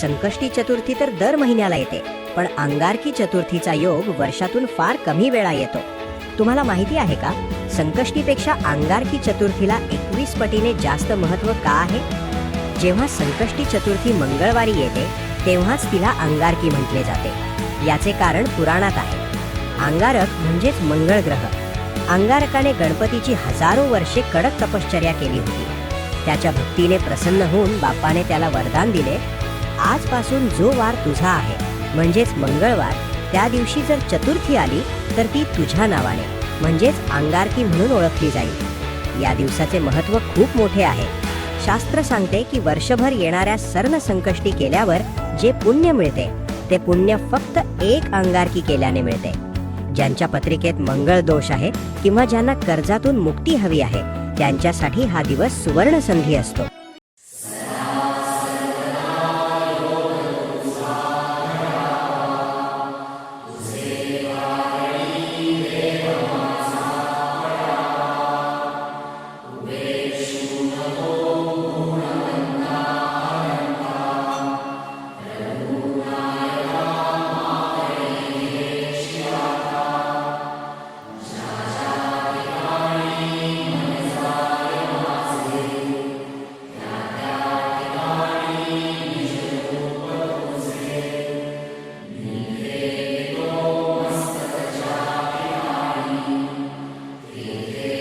संकष्टी चतुर्थी तर दर महिन्याला येते पण अंगारकी चतुर्थीचा योग वर्षातून फार कमी वेळा येतो. तुम्हाला माहिती आहे का? संकष्टीपेक्षा अंगारकी चतुर्थीला एकवीस पटीने जास्त महत्त्व का आहे? जेव्हा संकष्टी चतुर्थी मंगळवारी येते तेव्हाच तिला अंगारकी म्हटले जाते. याचे कारण पुराणात आहे. अंगारक म्हणजेच मंगळ ग्रह. अंगारकाने गणपतीची हजारो वर्षे कडक तपश्चर्या केली होती. त्याच्या भक्तीने प्रसन्न होऊन बापाने त्याला वरदान दिले आजपासून जो वार तुझा आहे म्हणजेच मंगळवार त्या दिवशी जर चतुर्थी आली तर ती तुझ्या नावाने म्हणजेच अंगारकी म्हणून ओळखली जाईल. या दिवसाचे महत्त्व खूप मोठे आहे. शास्त्र सांगते की वर्षभर येणाऱ्या सर्ण संकष्टी केल्यावर जे पुण्य मिळते ते पुण्य फक्त एक अंगारकी केल्याने मिळते. ज्यांच्या पत्रिकेत मंगळ दोष आहे किंवा ज्यांना कर्जातून मुक्ती हवी आहे त्यांच्यासाठी हा दिवस सुवर्ण संधी असतो. Amen.